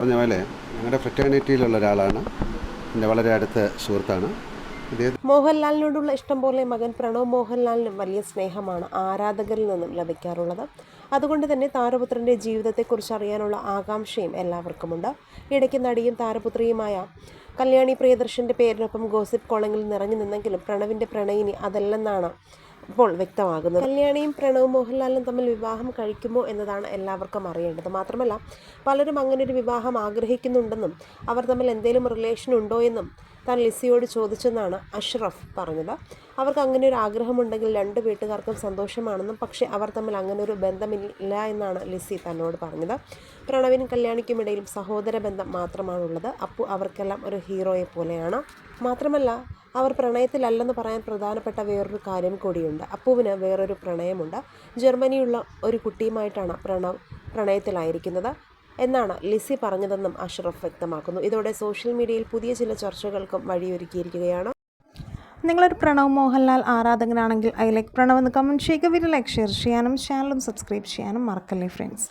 പറഞ്ഞ പോലെ ഞങ്ങളുടെ ഫ്രറ്റേണിറ്റിയിലുള്ള ഒരാളാണ്. എന്റെ വളരെ അടുത്ത സുഹൃത്താണ്. മോഹൻലാലിനോടുള്ള ഇഷ്ടം പോലെ മകൻ പ്രണവ് മോഹൻലാലിനും വലിയ സ്നേഹമാണ് ആരാധകരിൽ നിന്നും ലഭിക്കാറുള്ളത്. അതുകൊണ്ട് തന്നെ താരപുത്രന്റെ ജീവിതത്തെക്കുറിച്ച് അറിയാനുള്ള ആകാംക്ഷയും എല്ലാവർക്കുമുണ്ട്. ഇടയ്ക്ക് നടിയും താരപുത്രിയുമായ കല്യാണി പ്രിയദർശന്റെ പേരിനൊപ്പം ഗോസിപ്പ് കോളങ്ങളിൽ നിറഞ്ഞു നിന്നെങ്കിലും പ്രണവിന്റെ പ്രണയിനി അതല്ലെന്നാണ് ഇപ്പോൾ വ്യക്തമാകുന്നത്. കല്യാണിയും പ്രണവും മോഹൻലാലും തമ്മിൽ വിവാഹം കഴിക്കുമോ എന്നതാണ് എല്ലാവർക്കും അറിയേണ്ടത്. മാത്രമല്ല പലരും അങ്ങനെ ഒരു വിവാഹം ആഗ്രഹിക്കുന്നുണ്ടെന്നും അവർ തമ്മിൽ എന്തെങ്കിലും റിലേഷൻ ഉണ്ടോ എന്നും താൻ ലിസിയോട് ചോദിച്ചെന്നാണ് അഷ്റഫ് പറഞ്ഞത്. അവർക്ക് അങ്ങനെ ഒരു ആഗ്രഹമുണ്ടെങ്കിൽ രണ്ട് വീട്ടുകാർക്കും സന്തോഷമാണെന്നും പക്ഷേ അവർ തമ്മിൽ അങ്ങനെ ഒരു ബന്ധമില്ല എന്നാണ് ലിസി തന്നോട് പറഞ്ഞത്. പ്രണവിനും കല്യാണിക്കും ഇടയിലും സഹോദര ബന്ധം മാത്രമാണുള്ളത്. അപ്പു അവർക്കെല്ലാം ഒരു ഹീറോയെ പോലെയാണ്. മാത്രമല്ല അവർ പ്രണയത്തിലല്ലെന്ന് പറയാൻ പ്രധാനപ്പെട്ട വേറൊരു കാര്യം കൂടിയുണ്ട്. അപ്പുവിന് വേറൊരു പ്രണയമുണ്ട്. ജർമ്മനിയുള്ള ഒരു കുട്ടിയുമായിട്ടാണ് പ്രണവ് പ്രണയത്തിലായിരിക്കുന്നത് എന്നാണ് ലിസി പറഞ്ഞതെന്നും അഷ്റഫ് വ്യക്തമാക്കുന്നു. ഇതോടെ സോഷ്യൽ മീഡിയയിൽ പുതിയ ചില ചർച്ചകൾക്കും വഴിയൊരുക്കിയിരിക്കുകയാണ്. നിങ്ങളൊരു പ്രണവ് മോഹൻലാൽ ആരാധകനാണെങ്കിൽ ഐ ലൈക്ക് പ്രണവ് എന്ന് കമന്റ് ചെയ്യുക. വീഡിയോ ലൈക്ക് ഷെയർ ചെയ്യാനും ചാനലും സബ്സ്ക്രൈബ് ചെയ്യാനും മറക്കല്ലേ ഫ്രണ്ട്സ്